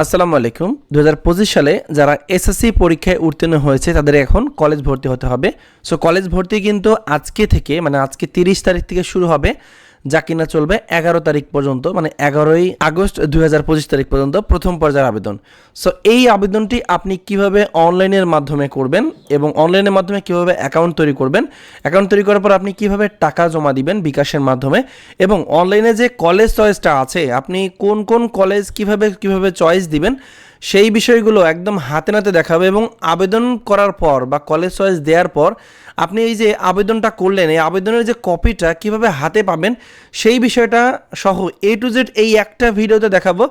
আসসালামু আলাইকুম। দু হাজার পঁচিশ সালে যারা এসএসসি পরীক্ষায় উত্তীর্ণ হয়েছে, তাদের এখন কলেজ ভর্তি হতে হবে। সো কলেজ ভর্তি কিন্তু আজকে থেকে মানে আজকে তিরিশ তারিখ থেকে শুরু হবে। যা কিনা চলবে এগারো তারিখ পর্যন্ত মানে এগারোই আগস্ট দুই হাজার পঁচিশ তারিখ পর্যন্ত প্রথম পর্যায়ের আবেদন। সো এই আবেদনটি আপনি কীভাবে অনলাইনের মাধ্যমে করবেন এবং অনলাইনের মাধ্যমে কীভাবে অ্যাকাউন্ট তৈরি করবেন? অ্যাকাউন্ট তৈরি করার পর আপনি কীভাবে টাকা জমা দিবেন বিকাশের মাধ্যমে? এবং অনলাইনে যে কলেজ চয়েসটা আছে, আপনি কোন কোন কলেজ কীভাবে কীভাবে চয়েস দিবেন? সেই বিষয়গুলো একদম হাতে নাতে দেখাবে এবং আবেদন করার পর বা কলেজ চয়েস দেওয়ার পর আপনি এই যে আবেদনটা করলেন, এই আবেদনের যে কপিটা কীভাবে হাতে পাবেন সেই বিষয়টা সহ এ টু জেড এই একটা ভিডিওতে দেখাবো।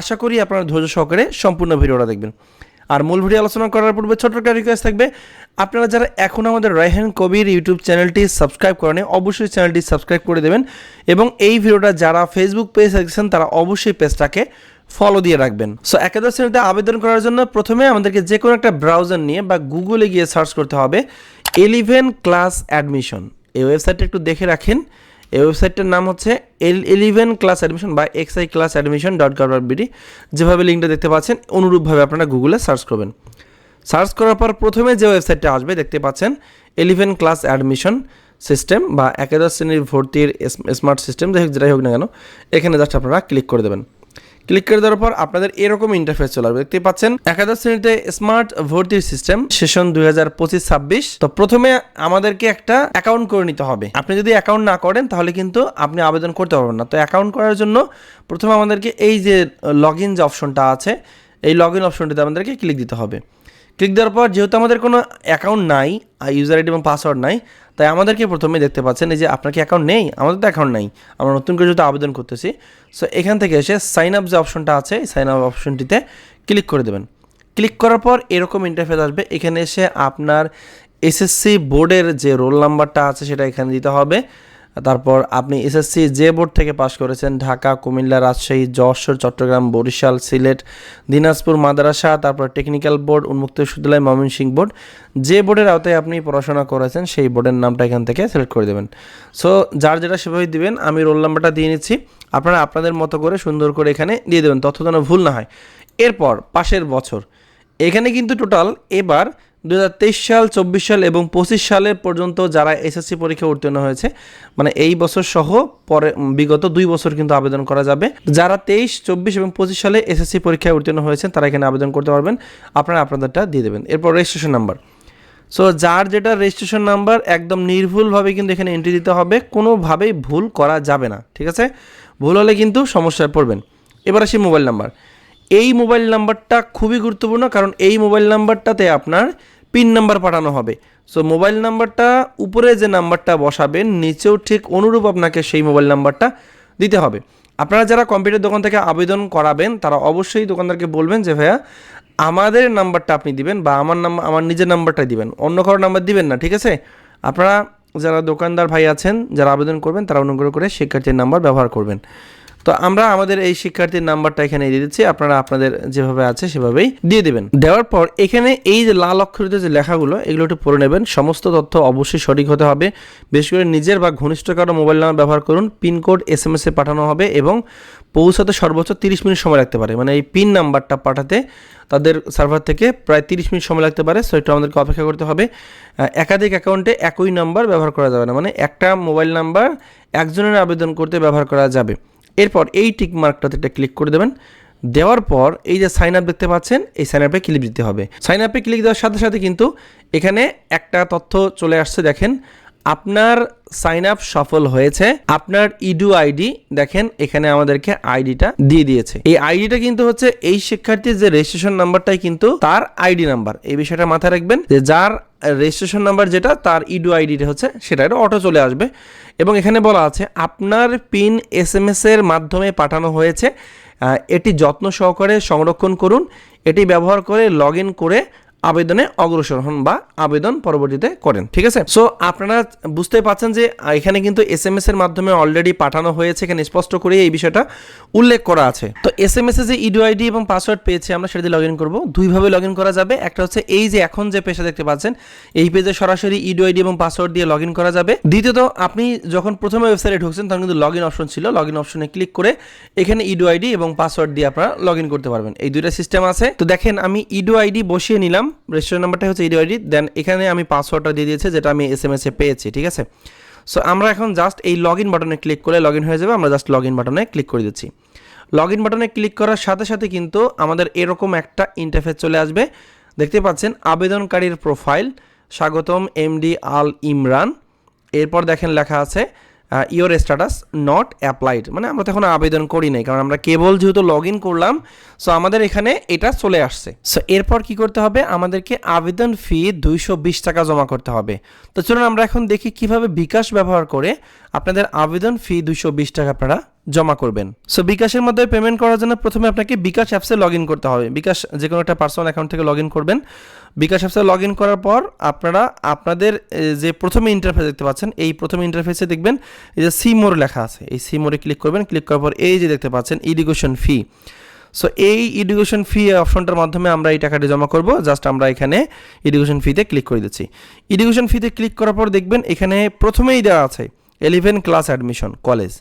আশা করি আপনারা ধৈর্য সহকারে সম্পূর্ণ ভিডিওটা দেখবেন। আর মূল ভিডিও আলোচনা করার পূর্বে ছোট্ট একটা রিকোয়েস্ট থাকবে, আপনারা যারা এখন আমাদের রায়হান কবির ইউটিউব চ্যানেলটি সাবস্ক্রাইব করেন, অবশ্যই চ্যানেলটি সাবস্ক্রাইব করে দেবেন এবং এই ভিডিওটা যারা ফেসবুক পেজ দেখছেন, তারা অবশ্যই পেজটাকে ফলো দিয়ে রাখবেন। সো একাদশ শ্রেণীতে আবেদন করার জন্য প্রথমে আমাদেরকে যে কোনো একটা ব্রাউজার নিয়ে বা গুগলে গিয়ে সার্চ করতে হবে এলিভেন ক্লাস অ্যাডমিশন এই ওয়েবসাইটটা একটু দেখে রাখেন। এই ওয়েবসাইটটার নাম হচ্ছে এল এলিভেন ক্লাস অ্যাডমিশন বা XI class admission dot gov dot BD যেভাবে লিঙ্কটা দেখতে পাচ্ছেন, অনুরূপভাবে আপনারা গুগলে সার্চ করবেন। সার্চ করার পর প্রথমে যে ওয়েবসাইটটা আসবে, দেখতে পাচ্ছেন এলিভেন ক্লাস অ্যাডমিশন সিস্টেম বা একাদশ শ্রেণির ভর্তির স্মার্ট সিস্টেম যাই হোক যেটাই হোক না কেন, এখানে জাস্ট আপনারা ক্লিক করে দেবেন। ক্লিক করে দেওয়ার পর আপনাদের এরকম ইন্টারফেস চলে আসবে। দেখতে পাচ্ছেন একাদশ শ্রেণীতে স্মার্ট ভর্তির সিস্টেম সেশন দুই হাজার পঁচিশ ছাব্বিশ। তো প্রথমে আমাদেরকে একটা অ্যাকাউন্ট করে নিতে হবে। আপনি যদি অ্যাকাউন্ট না করেন, তাহলে কিন্তু আপনি আবেদন করতে পারবেন না। তো অ্যাকাউন্ট করার জন্য প্রথমে আমাদেরকে এই যে লগ ইন যে অপশনটা আছে, এই লগ ইন অপশনটিতে আমাদেরকে ক্লিক দিতে হবে। ক্লিক দেওয়ার পর যেহেতু আমাদের কোনো অ্যাকাউন্ট নাই ইউজার আইডি এবং পাসওয়ার্ড নাই, তাই আমাদেরকে প্রথমে দেখতে পাচ্ছেন এই যে আপনার কি অ্যাকাউন্ট নেই? আমাদের তো অ্যাকাউন্ট নাই। আমরা নতুন করে যেহেতু আবেদন করতেছি সো এখান থেকে এসে সাইন আপ যে অপশনটা আছে সাইন আপ অপশনটিতে ক্লিক করে দেবেন। ক্লিক করার পর এরকম ইন্টারফেস আসবে, এখানে এসে আপনার এসএসসি বোর্ডের যে রোল নাম্বারটা আছে সেটা এখানে দিতে হবে। তারপর আপনি এসএসসি যে বোর্ড থেকে পাশ করেছেন, ঢাকা, কুমিল্লা, রাজশাহী, যশোর, চট্টগ্রাম, বরিশাল, সিলেট, দিনাজপুর, মাদ্রাসা, তারপর টেকনিক্যাল বোর্ড, উন্মুক্ত বিশ্ববিদ্যালয়, ময়মনসিংহ বোর্ড, যে বোর্ডের আওতায় আপনি পড়াশোনা করেছেন, সেই বোর্ডের নামটা এখান থেকে সিলেক্ট করে দেবেন। সো যার যেটা সেভাবে দিবেন, আমি রোল নাম্বারটা দিয়ে নিচ্ছি। আপনারা আপনাদের মতো করে সুন্দর করে এখানে দিয়ে দেবেন, তথ্য যেন ভুল না হয়। এরপর, পাশের বছর। এখানে কিন্তু টোটাল এবার দুই হাজার তেইশ সাল, চব্বিশ সাল এবং পঁচিশ সালের পর্যন্ত যারা এসএসসি পরীক্ষা উত্তীর্ণ হয়েছে মানে এই বছর সহ পরে বিগত দুই বছর কিন্তু আবেদন করা যাবে। যারা তেইশ, চব্বিশ এবং পঁচিশ সালে এসএসসি পরীক্ষায় উত্তীর্ণ হয়েছেন, তারা এখানে আবেদন করতে পারবেন। আপনারা আপনাদেরটা দিয়ে দেবেন। এরপর রেজিস্ট্রেশন নাম্বার সো যার যেটা রেজিস্ট্রেশন নাম্বার একদম নির্ভুলভাবে কিন্তু এখানে এন্ট্রি দিতে হবে। কোনোভাবেই ভুল করা যাবে না, ঠিক আছে? ভুল হলে কিন্তু সমস্যায় পড়বেন। এবার আসি মোবাইল নাম্বার এই মোবাইল নাম্বারটা খুবই গুরুত্বপূর্ণ, কারণ এই মোবাইল নাম্বারটাতে আপনার পিন নাম্বার পাঠানো হবে। সো মোবাইল নাম্বারটা, উপরে যে নাম্বারটা বসাবেন, নিচেও ঠিক অনুরূপ আপনাকে সেই মোবাইল নাম্বারটা দিতে হবে। আপনারা যারা কম্পিউটার দোকান থেকে আবেদন করাবেন, তারা অবশ্যই দোকানদারকে বলবেন যে, ভাইয়া, আমাদের নাম্বারটা আপনি দিবেন বা আমার নাম্বার, আমার নিজের নাম্বারটাই দিবেন। অন্য কারোর নাম্বার দিবেন না, ঠিক আছে? আপনারা যারা দোকানদার ভাই আছেন, যারা আবেদন করবেন, তারা অনুগ্রহ করে শিক্ষার্থীর নাম্বার ব্যবহার করবেন। তো আমরা আমাদের এই শিক্ষার্থীর নাম্বারটা এখানে দিয়ে দিচ্ছি। আপনারা আপনাদের যেভাবে আছে সেভাবেই দিয়ে দেবেন। দেওয়ার পর এখানে এই যে লাল অক্ষরিত যে লেখাগুলো, এগুলো একটু পড়ে নেবেন। সমস্ত তথ্য অবশ্যই সঠিক হতে হবে। বেশ করে নিজের বা ঘনিষ্ঠ কারও মোবাইল নাম্বার ব্যবহার করুন। পিনকোড এস এম এসে পাঠানো হবে এবং পৌঁছাতে সর্বোচ্চ তিরিশ মিনিট সময় লাগতে পারে। মানে এই পিন নাম্বারটা পাঠাতে তাদের সার্ভার থেকে প্রায় তিরিশ মিনিট সময় লাগতে পারে। সো একটু আমাদেরকে অপেক্ষা করতে হবে। একাধিক অ্যাকাউন্টে একই নাম্বার ব্যবহার করা যাবে না। মানে একটা মোবাইল নাম্বার একজনের আবেদন করতে ব্যবহার করা যাবে। এরপর এই টিক মার্কটাতে এটা ক্লিক করে দেবেন। দেওয়ার পর এই যে সাইন আপ দেখতে পাচ্ছেন, এই সাইন আপে ক্লিক দিতে হবে। সাইন আপে ক্লিক দেওয়ার সাথে সাথে কিন্তু এখানে একটা তথ্য চলে আসছে, দেখেন। আপনার সাইন আপ সফল হয়েছে, আপনার ইডু আইডি দেখেন এখানে আমাদেরকে আইডিটা দিয়ে দিয়েছে। এই আইডিটা কিন্তু হচ্ছে এই শিক্ষার্থীর যে রেজিস্ট্রেশন নাম্বারটাই কিন্তু তার আইডি নাম্বার এই বিষয়টা মাথায় রাখবেন যে যার রেজিস্ট্রেশন নাম্বার যেটা, তার ইডু আইডিটা হচ্ছে সেটা এটা অটো চলে আসবে। এবং এখানে বলা আছে, আপনার পিন এস এম এস এর মাধ্যমে পাঠানো হয়েছে এটি যত্ন সহকারে সংরক্ষণ করুন, এটি ব্যবহার করে লগ করে আবেদনে অগ্রসর হন বা আবেদন পরবর্তীতে করেন, ঠিক আছে? সো আপনারা বুঝতে পারছেন যে এখানে কিন্তু এস এম এস এর মাধ্যমে অলরেডি পাঠানো হয়েছে, এখানে স্পষ্ট করে এই বিষয়টা উল্লেখ করা আছে। তো এস এম এস এ যে ইডো আইডি এবং পাসওয়ার্ড পেয়েছে, আমরা সেটা দিয়ে লগ ইন করব। দুইভাবে লগ ইন করা যাবে, একটা হচ্ছে এই যে এখন যে পেশা দেখতে পাচ্ছেন, এই পেজে সরাসরি ইডো আইডি এবং পাসওয়ার্ড দিয়ে লগ ইন করা যাবে। দ্বিতীয়ত, আপনি যখন প্রথমে ওয়েবসাইটে ঢুকছেন, তখন কিন্তু লগ ইন অপশন ছিল। লগ ইন অপশনে ক্লিক করে এখানে ইডো আইডি এবং পাসওয়ার্ড দিয়ে আপনারা লগ ইন করতে পারবেন। এই দুইটা সিস্টেম আছে। তো দেখেন, আমি ইডো আইডি বসিয়ে নিলাম। রেজিস্ট্রেশন নাম্বারটা হচ্ছে ইডো আইডি দেন এখানে আমি পাসওয়ার্ডটা দিয়ে দিয়েছি, যেটা আমি এস এম এস পেয়েছি, ঠিক আছে? সো আমরা এখন জাস্ট এই লগ ইন বাটনে ক্লিক করলে লগ ইন হয়ে যাবে, আমরা জাস্ট লগ ইন বাটনে ক্লিক করে দিচ্ছি। লগ ইন বাটনে ক্লিক করার সাথে সাথে কিন্তু আমাদের এরকম একটা ইন্টারফেস চলে আসবে। দেখতে পাচ্ছেন, আবেদনকারীর প্রোফাইল স্বাগতম এমডি আল ইমরান এরপর দেখেন লেখা আছে ইওর স্ট্যাটাস নট অ্যাপ্লাইড মানে আমরা তো এখন আবেদন করি নাই, কারণ আমরা কেবল যেহেতু লগ ইন করলাম সো আমাদের এখানে এটা চলে আসছে। সো এরপর কি করতে হবে? আমাদেরকে আবেদন ফি দুইশো বিশ টাকা জমা করতে হবে। তো চলুন আমরা এখন দেখি কীভাবে বিকাশ ব্যবহার করে আপনাদের আবেদন ফি দুইশো বিশ টাকা আপনারা জমা করবেন। সো বিকাশের মধ্যে পেমেন্ট করার জন্য প্রথমে আপনাকে বিকাশ অ্যাপসে লগ করতে হবে। বিকাশ যে কোনো একটা পার্সোনাল অ্যাকাউন্ট থেকে লগ করবেন। বিকাশ অ্যাপসে লগ করার পর আপনারা, আপনাদের যে প্রথমে ইন্টারফেস দেখতে পাচ্ছেন, এই প্রথমে ইন্টারফেসে দেখবেন, এই যে সি মোর লেখা আছে। এই সি মোরে ক্লিক করবেন। ক্লিক করার পর এই যে দেখতে পাচ্ছেন ইডুকেশন ফি সো এই এডুকেশন ফি অপশনটার মাধ্যমে আমরা এই টাকাটি জমা করব। জাস্ট আমরা এখানে এডুকেশন ফিতে ক্লিক করে দিচ্ছি। এডুকেশন ফিতে ক্লিক করার পর দেখবেন, এখানে প্রথমেই দেওয়া আছে eleven class admission college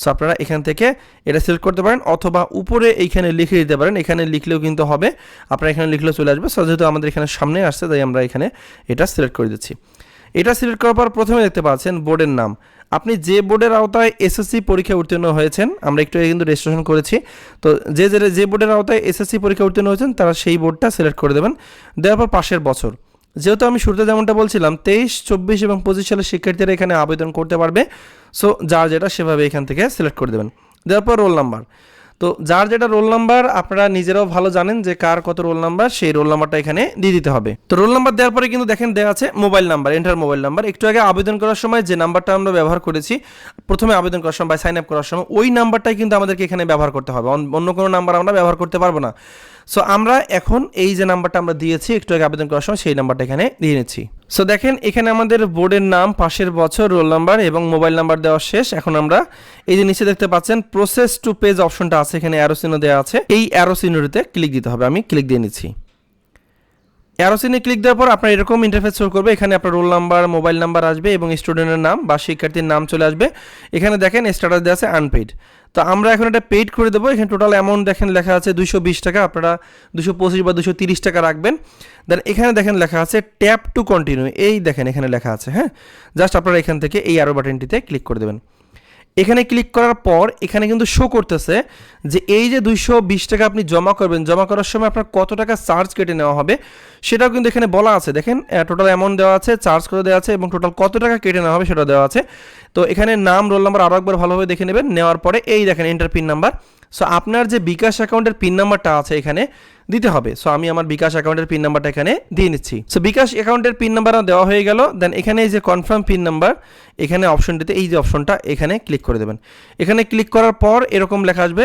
so আপনারা এখান থেকে এটা সিলেক্ট করতে পারেন অথবা উপরে এইখানে লিখে দিতে পারেন। এখানে লিখলেও কিন্তু হবে। আপনারা এখানে লিখলেও চলে আসবে। সো যেহেতু আমাদের এখানে সামনে আসছে, তাই আমরা এখানে এটা সিলেক্ট করে দিচ্ছি। এটা সিলেক্ট করার পর প্রথমে দেখতে পাচ্ছেন বোর্ডের নাম। আপনি যে বোর্ডের আওতায় এসএসসি পরীক্ষায় উত্তীর্ণ হয়েছেন, আমরা একটু কিন্তু রেজিস্ট্রেশন করেছি। তো যে যে যে বোর্ডের আওতায় এসএসসি পরীক্ষা উত্তীর্ণ হয়েছেন, তারা সেই বোর্ডটা সিলেক্ট করে দেবেন। দেওয়ার পর পাশের বছর। যেহেতু আমি শুরুতে যেমনটা বলছিলাম, তেইশ, চব্বিশ এবং পঁচিশ সালের শিক্ষার্থীরা এখানে আবেদন করতে পারবে। সো যার যেটা সেভাবে এখান থেকে সিলেক্ট করে দেবেন। দেওয়ার পর রোল নাম্বার তো যার যেটা রোল নাম্বার আপনারা নিজেরাও ভালো জানেন যে কার কত রোল নাম্বার, সেই রোল নাম্বারটা এখানে দিয়ে দিতে হবে। তো রোল নাম্বার দেওয়ার পরে কিন্তু দেখেন দেওয়া আছে mobile number enter mobile number. একটু আগে আবেদন করার সময় যে নাম্বারটা আমরা ব্যবহার করেছি, প্রথমে আবেদন করার সময় বা সাইন আপ করার সময়, ওই নাম্বারটাই কিন্তু আমাদেরকে এখানে ব্যবহার করতে হবে। অন- অন্য কোনো নাম্বার আমরা ব্যবহার করতে পারব না। সো আমরা এখন এই যে নাম্বারটা আমরা দিয়েছি, একটু আগে আবেদন করার সময় সেই নাম্বারটা এখানে দিয়ে নিচ্ছি। সো দেখেন, এখানে আমাদের বোর্ডের নাম, পাশের বছর, রোল নাম্বার এবং মোবাইল নাম্বার দেওয়া শেষ। এখন আমরা এই যে নিচে দেখতে পাচ্ছেন প্রসেস টু পেজ অপশনটা আছে, এখানে অ্যারোসিনো দেওয়া আছে। এই অ্যারোসিনোতে ক্লিক দিতে হবে। আমি ক্লিক দিয়ে নিচ্ছি। অ্যারোসিনে ক্লিক দেওয়ার পর আপনার এরকম ইন্টারফেস শো করবে। এখানে আপনার রোল নাম্বার মোবাইল নাম্বার আসবে এবং স্টুডেন্টের নাম বা শিক্ষার্থীর নাম চলে আসবে। এখানে দেখেন স্ট্যাটাস দেওয়া আছে আনপেইড তো আমরা এখন এটা পেইড করে দেবো। এখানে টোটাল অ্যামাউন্ট দেখেন লেখা আছে দুশো বিশ টাকা। আপনারা দুশো পঁচিশ বা দুশো তিরিশ টাকা রাখবেন। দেন এখানে দেখেন লেখা আছে ট্যাপ টু কন্টিনিউ এই দেখেন এখানে লেখা আছে হ্যাঁ? জাস্ট আপনারা এখান থেকে এই আরও বাটনটিতে ক্লিক করে দেবেন। এখানে ক্লিক করার পর এখানে কিন্তু শো করতেছে যে এই যে দুইশো বিশ টাকা আপনি জমা করবেন, জমা করার সময় আপনার কত টাকা চার্জ কেটে নেওয়া হবে, সেটাও কিন্তু এখানে বলা আছে। দেখেন টোটাল অ্যামাউন্ট দেওয়া আছে চার্জ করে দেওয়া আছে এবং টোটাল কত টাকা কেটে নেওয়া হবে সেটা দেওয়া আছে। তো এখানে নাম রোল নাম্বার আরও একবার ভালোভাবে দেখে নেবেন। নেওয়ার পরে এই দেখেন এন্টার পিন নাম্বার সো আপনার যে বিকাশ অ্যাকাউন্টের পিন নাম্বারটা আছে এখানে দিতে হবে। সো আমি আমার বিকাশ অ্যাকাউন্টের পিন নাম্বারটা এখানে দিয়ে নিচ্ছি। সো বিকাশ অ্যাকাউন্টের পিন নাম্বার দেওয়া হয়ে গেল। দেন এখানে এই যে কনফার্ম পিন নাম্বার, এখানে অপশনটিতে এই যে অপশনটা এখানে ক্লিক করে দেবেন। এখানে ক্লিক করার পর এরকম লেখা আসবে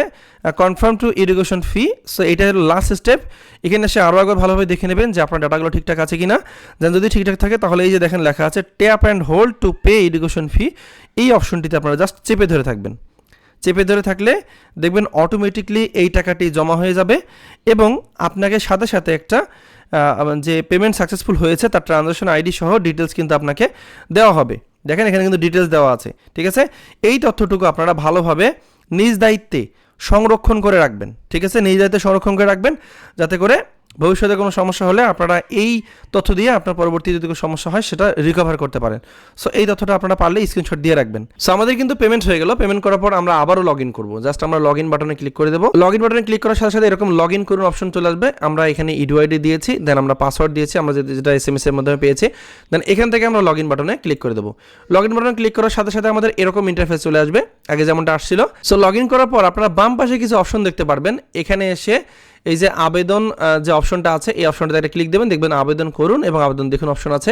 confirm to education fee so এটা হলো লাস্ট স্টেপ এখানে এসে আরও একবার ভালোভাবে দেখে নেবেন যে আপনার ডাটাগুলো ঠিকঠাক আছে কি না দেন যদি ঠিকঠাক থাকে, তাহলে এই যে দেখেন লেখা আছে tap and hold to pay education fee এই অপশনটিতে আপনারা জাস্ট চেপে ধরে থাকবেন। চেপে ধরে থাকলে দেখবেন অটোমেটিকলি এই টাকাটি জমা হয়ে যাবে এবং আপনাকে সাথে সাথে একটা যে পেমেন্ট সাকসেসফুল হয়েছে তার ট্রানজাকশন আইডি সহ ডিটেলস কিন্তু আপনাকে দেওয়া হবে। দেখেন এখানে কিন্তু ডিটেলস দেওয়া আছে, ঠিক আছে? এই তথ্যটুকু আপনারা ভালোভাবে নিজ দায়িত্বে সংরক্ষণ করে রাখবেন, ঠিক আছে? নিজ দায়িত্বে সংরক্ষণ করে রাখবেন যাতে করে ভবিষ্যতে কোনো সমস্যা হলে আপনারা এই তথ্য দিয়ে আপনার পরবর্তী যদি কোনো সমস্যা হয়, সেটা রিকভার করতে পারেন। সো এই তথ্যটা আপনারা পারলে স্ক্রিনশট দিয়ে রাখবেন। সো আমাদের কিন্তু পেমেন্ট হয়ে গেল। পেমেন্ট করার পর আমরা আবারও লগ ইন করব। জাস্ট আমরা লগ ইন বাটনে ক্লিক করে দেবো। লগ ইন বাটনে ক্লিক করার সাথে সাথে এরকম লগ ইন করুন অপশন চলে আসবে। আমরা এখানে ইডুআইডি দিয়েছি দেন আমরা পাসওয়ার্ড দিয়েছি, আমরা যেটা- এস এম এস এর মাধ্যমে পেয়েছি দেন এখান থেকে আমরা লগ ইন বাটনে ক্লিক করে দেবো। লগ ইন বাটনে ক্লিক করার সাথে সাথে আমাদের এরকম ইন্টারফেস চলে আসবে। আগে যেমনটা আসছিল। সো লগ ইন করার পর আপনারা বাম পাশে কিছু অপশন দেখতে পারবেন। এখানে এসে এই যে আবেদন যে অপশনটা আছে, এই অপশনটা একটা ক্লিক দেবেন, দেখবেন আবেদন করুন এবং আবেদন দেখুন অপশন আছে।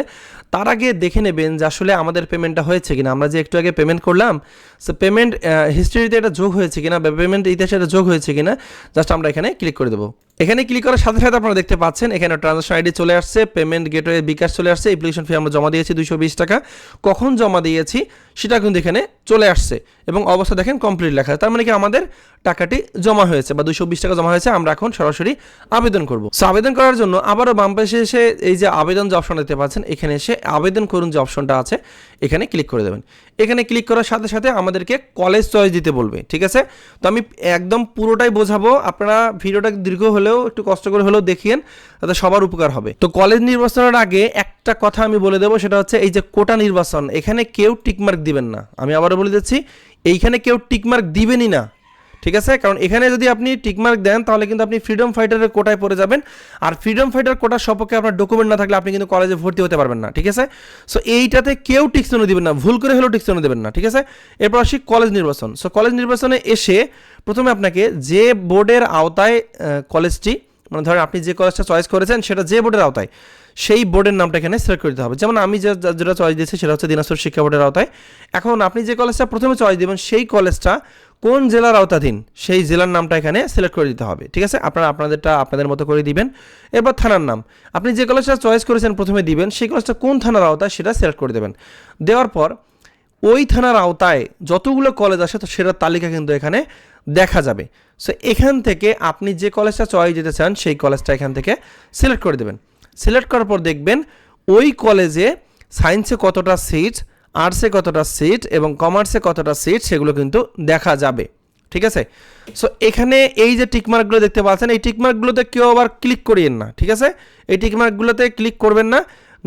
তার আগে দেখে নেবেন যে আসলে আমাদের পেমেন্টটা হয়েছে কিনা। আমরা যে একটু আগে পেমেন্ট করলাম সো পেমেন্ট হিস্ট্রিতে এটা যোগ হয়েছে কিনা বা পেমেন্ট ইতিহাসে এটা যোগ হয়েছে কিনা জাস্ট আমরা এখানে ক্লিক করে দেবো। এখানে ক্লিক করার সাথে সাথে আপনারা দেখতে পাচ্ছেন, এখানে ট্রানজাকশন আইডি চলে আসছে পেমেন্ট গেটওয়ে বিকাশ চলে আসছে অ্যাপ্লিকেশন ফি আমরা জমা দিয়েছি দুইশো বিশ টাকা। কখন জমা দিয়েছি সেটা কিন্তু এখানে চলে আসছে এবং অবস্থা দেখেন কমপ্লিট লেখা তার মানে কি আমাদের টাকাটি জমা হয়েছে বা দুইশো বিশ টাকা জমা হয়েছে, আমরা এখন সরাসরি আবেদন করব। সো আবেদন করার জন্য আবারও বাম পাশে এসে এই যে আবেদন যে অপশন দেখতে পাচ্ছেন, এখানে এসে আবেদন করুন যে অপশনটা আছে এখানে ক্লিক করে দেবেন। এখানে ক্লিক করার সাথে সাথে আমাদেরকে কলেজ চয়েস দিতে বলবে, ঠিক আছে? তো আমি একদম পুরোটাই বোঝাবো, আপনারা ভিডিওটা দীর্ঘ হলেও, একটু কষ্ট করে হলেও দেখিয়েন, তাতে সবার উপকার হবে। তো কলেজ নির্বাচনের আগে একটা কথা আমি বলে দেবো, সেটা হচ্ছে এই যে কোটা নির্বাচন, এখানে কেউ টিকমার্ক দিবেন না। আমি আবারও বলে দিচ্ছি, এইখানে কেউ টিকমার্ক দিবেনই না। ঠিক আছে? কারণ এখানে যদি আপনি টিকমার্ক দেন, তাহলে কিন্তু আপনি ফ্রিডম ফাইটারের কোটায় পড়ে যাবেন। আর ফ্রিডম ফাইটার কোটার সপক্ষে আপনার ডকুমেন্ট না থাকলে আপনি কিন্তু কলেজে ভর্তি হতে পারবেন না, ঠিক আছে? সো এইটাতে কেউ টিকসনে দিবেন না। ভুল করে হলেও টিকসনে দেবেন না, ঠিক আছে? এরপর আসি কলেজ নির্বাচন। সো কলেজ নির্বাচনে এসে প্রথমে আপনাকে যে বোর্ডের আওতায় কলেজটি মানে ধরেন আপনি যে কলেজটা চয়েস করেছেন, সেটা যে বোর্ডের আওতায়, সেই বোর্ডের নামটা এখানে সিলেক্ট করে দিতে হবে। যেমন আমি যেটা চয়েস দিয়েছি, সেটা হচ্ছে দিনাজপুর শিক্ষা বোর্ডের আওতায়। এখন আপনি যে কলেজটা প্রথমে চয়েস দেবেন, সেই কলেজটা কোন জেলার আওতাধীন, সেই জেলার নামটা এখানে সিলেক্ট করে দিতে হবে, ঠিক আছে? আপনারা আপনাদেরটা আপনাদের মতো করে দিবেন। এরপর থানার নাম, আপনি যে কলেজটা চয়েস করেছেন প্রথমে দিবেন, সেই কলেজটা কোন থানার আওতায় সেটা সিলেক্ট করে দেবেন। দেওয়ার পর, ওই থানার আওতায় যতগুলো কলেজ আসে, তো সেটার তালিকা কিন্তু এখানে দেখা যাবে। সো এখান থেকে আপনি যে কলেজটা চয়েস দিতে চান, সেই কলেজটা এখান থেকে সিলেক্ট করে দেবেন। সিলেক্ট করার পর দেখবেন, ওই কলেজে সায়েন্সে কতটা সিট আর্টসে কতটা সিট এবং কমার্সে কতটা সিট সেগুলো কিন্তু দেখা যাবে। ঠিক আছে? সো এখানে এই যে টিকমার্কগুলো দেখতে পাচ্ছেন, এই টিকমার্কগুলোতে কেউ আবার ক্লিক করিয়েন না, ঠিক আছে? এই টিকমার্কগুলোতে ক্লিক করবেন না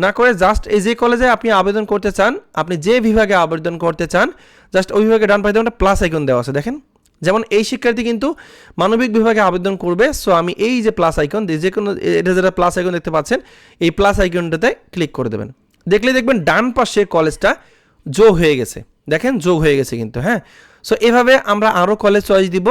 না করে জাস্ট এই যে কলেজে আপনি আবেদন করতে চান, আপনি যে বিভাগে আবেদন করতে চান জাস্ট ওই বিভাগে ডান পাশে একটা প্লাস আইকন দেওয়া আছে, দেখেন? যেমন এই শিক্ষার্থী কিন্তু মানবিক বিভাগে আবেদন করবে সো আমি এই যে প্লাস আইকন যে কোনো, এটা যেটা প্লাস আইকন দেখতে পাচ্ছেন, এই প্লাস আইকনটাতে ক্লিক করে দেবেন। দেখলে দেখবেন ডান পাশে কলেজটা যোগ হয়ে গেছে। দেখেন, যোগ হয়ে গেছে কিন্তু হ্যাঁ? সো এভাবে আমরা আরও কলেজ চয়েস দিব।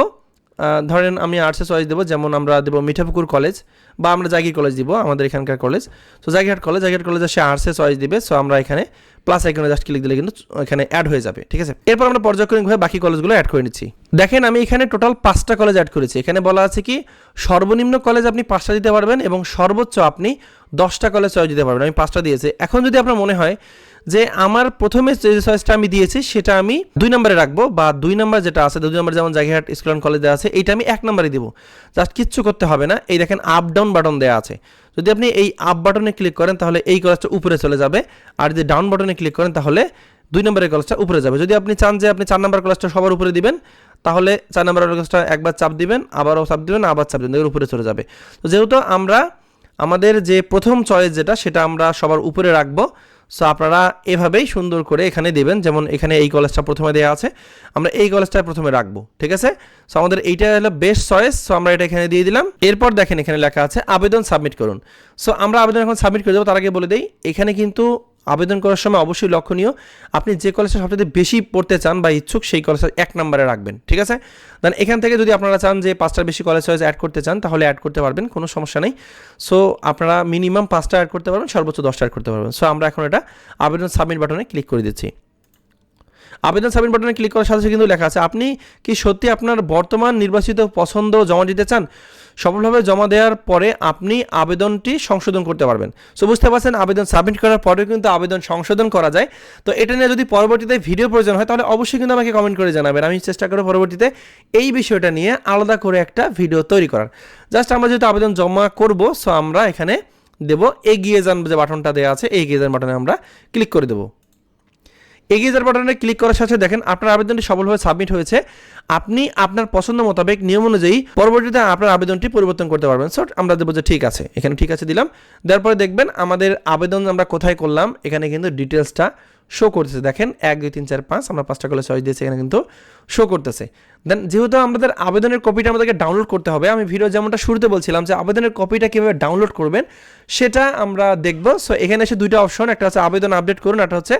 ধরেন আমি আর্টসে চয়েস দেবো, যেমন আমরা দেবো মিঠাপুকুর কলেজ বা আমরা জাগি কলেজ দিব, আমাদের এখানকার college so Jagihat college Jagihat কলেজে সে আর্টসে চয়েস দিবে। সো আমরা এখানে প্লাস আইকনে জাস্ট ক্লিক দিলে কিন্তু এখানে অ্যাড হয়ে যাবে, ঠিক আছে? এরপর আমরা পর্যায়ক্রমিকভাবে বাকি কলেজগুলো অ্যাড করে নিচ্ছি। দেখেন, আমি এখানে টোটাল পাঁচটা কলেজ অ্যাড করেছি। এখানে বলা আছে কি, সর্বনিম্ন কলেজ আপনি পাঁচটা দিতে পারবেন এবং সর্বোচ্চ আপনি দশটা কলেজ চয়েস দিতে পারবেন। আমি পাঁচটা দিয়েছি। এখন যদি আপনার মনে হয় যে আমার প্রথমে যে চয়েসটা আমি দিয়েছি, সেটা আমি দুই নম্বরে রাখব বা দুই নম্বর যেটা আছে, দুই নম্বর যেমন জায়গাহাট স্কুল অ্যান্ড কলেজে আছে, এইটা আমি এক নম্বরে দিব। জাস্ট কিচ্ছু করতে হবে না। এই দেখেন আপ ডাউন বাটন দেওয়া আছে। যদি আপনি এই আপ বাটনে ক্লিক করেন, তাহলে এই কলেজটা উপরে চলে যাবে। আর যদি ডাউন বাটনে ক্লিক করেন, তাহলে দুই নম্বরের কলেজটা উপরে যাবে। যদি আপনি চান যে আপনি চার নম্বর কলেজটা সবার উপরে দিবেন, তাহলে চার নম্বরের কলেজটা একবার চাপ দিবেন, আবারও চাপ দিবেন, আবার চাপ দিবেন উপরে চলে যাবে। তো যেহেতু আমরা, আমাদের যে প্রথম চয়েস যেটা, সেটা আমরা সবার উপরে রাখব সো আপনারা এভাবেই সুন্দর করে এখানে দেবেন। যেমন এখানে এই কলেজটা প্রথমে দেওয়া আছে। আমরা এই কলেজটা প্রথমে রাখব, ঠিক আছে? সো আমাদের এইটা হলো বেস্ট চয়েস সো আমরা এটা এখানে দিয়ে দিলাম। এরপর দেখেন এখানে লেখা আছে, আবেদন সাবমিট করুন। সো আমরা আবেদন এখন সাবমিট করে দেবো। তার আগে বলে দিই, এখানে কিন্তু আবেদন করার সময় অবশ্যই লক্ষণীয়। আপনি যে কলেজটা সবচেয়ে বেশি পড়তে চান বা ইচ্ছুক, সেই কলেজটা এক নম্বরে রাখবেন, ঠিক আছে? দেন এখান থেকে যদি আপনারা চান যে পাঁচটার বেশি কলেজ চয়েস অ্যাড করতে চান, তাহলে অ্যাড করতে পারবেন, কোনো সমস্যা নেই। সো আপনারা মিনিমাম পাঁচটা অ্যাড করতে পারবেন, সর্বোচ্চ দশটা অ্যাড করতে পারবেন। সো আমরা এখন এটা আবেদন সাবমিট বাটনে ক্লিক করে দিচ্ছি। আবেদন সাবমিট বাটনে ক্লিক করার সাথে কিন্তু লেখা আছে, আপনি কি সত্যি আপনার বর্তমান নির্বাচিত পছন্দ জমা দিতে চান? সফলভাবে জমা দেওয়ার পরে আপনি আবেদনটি সংশোধন করতে পারবেন। সো বুঝতে পারছেন, আবেদন সাবমিট করার পরেও কিন্তু আবেদন সংশোধন করা যায়। তো এটা নিয়ে যদি পরবর্তীতে ভিডিও প্রয়োজন হয়, তাহলে অবশ্যই কিন্তু আমাকে কমেন্ট করে জানাবেন। আমি চেষ্টা করব পরবর্তীতে এই বিষয়টা নিয়ে আলাদা করে একটা ভিডিও তৈরি করার। জাস্ট আমরা যেহেতু আবেদন জমা করব সো আমরা এখানে দেব, এগিয়ে যান যে বাটনটা দেওয়া আছে, এগিয়ে যান বাটনে আমরা ক্লিক করে দেবো। এগিয়ে যাওয়ার বাটনে ক্লিক করার সাথে দেখেন আপনার আবেদনটি সফলভাবে সাবমিট হয়েছে। আপনি আপনার পছন্দ মোতাবেক নিয়ম অনুযায়ী পরবর্তীতে আপনার আবেদনটি পরিবর্তন করতে পারবেন। সো আমরা দেবো যে ঠিক আছে, এখানে ঠিক আছে দিলাম। দেওয়ার পরে দেখবেন আমাদের আবেদন আমরা কোথায় করলাম, এখানে কিন্তু ডিটেলসটা শো করতেছে। দেখেন, এক, দুই, তিন, চার, পাঁচ, আমরা পাঁচটা করে চয়েস দিয়েছি, এখানে কিন্তু শো করতেছে। দেন যেহেতু আমাদের আবেদনের কপিটা আমাদেরকে ডাউনলোড করতে হবে, আমি ভিডিও যেমনটা শুরুতে বলছিলাম যে আবেদনের কপিটা কীভাবে ডাউনলোড করবেন, সেটা আমরা দেখব। সো এখানে এসে দুইটা অপশন একটা হচ্ছে আবেদন আপডেট করুন একটা হচ্ছে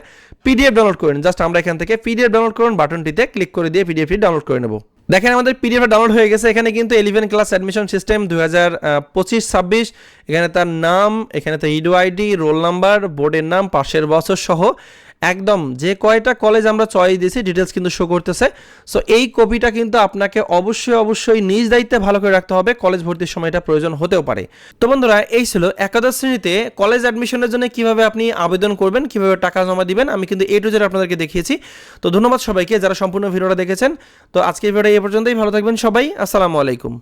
পিডিএফ ডাউনলোড করুন। জাস্ট আমরা এখান থেকে পিডিএফ ডাউনলোড করুন বাটনটিতে ক্লিক করে দিয়ে পিডিএফটি ডাউনলোড করে নেব। দেখেন, আমাদের পিডিএফ ডাউনলোড হয়ে গেছে। এখানে কিন্তু ইলেভেন ক্লাস অ্যাডমিশন সিস্টেম দু হাজার পঁচিশ, ছাব্বিশ। এখানে তার নাম, এখানে তার ইডো আইডি রোল নাম্বার বোর্ডের নাম, পাশের বছর সহ একদম, যে কয়টা কলেজ আমরা চয়েস দিয়েছি ডিটেলস কিন্তু শো করতেছে। সো এই কপিটা কিন্তু আপনাকে অবশ্যই অবশ্যই নিজ দায়িত্বে ভালো করে রাখতে হবে কলেজ ভর্তির সময় এটা প্রয়োজন হতেও পারে। তো বন্ধুরা, এই ছিল একাদশ শ্রেণীতে কলেজ অ্যাডমিশনের জন্য কীভাবে আপনি আবেদন করবেন, কীভাবে টাকা জমা দিবেন, আমি কিন্তু এ টু জেড আপনাদেরকে দেখিয়েছি। তো ধন্যবাদ সবাইকে যারা সম্পূর্ণ ভিডিওটা দেখেছেন। তো আজকের ভিডিওটা এই পর্যন্তই, ভালো থাকবেন সবাই, আসসালামু আলাইকুম।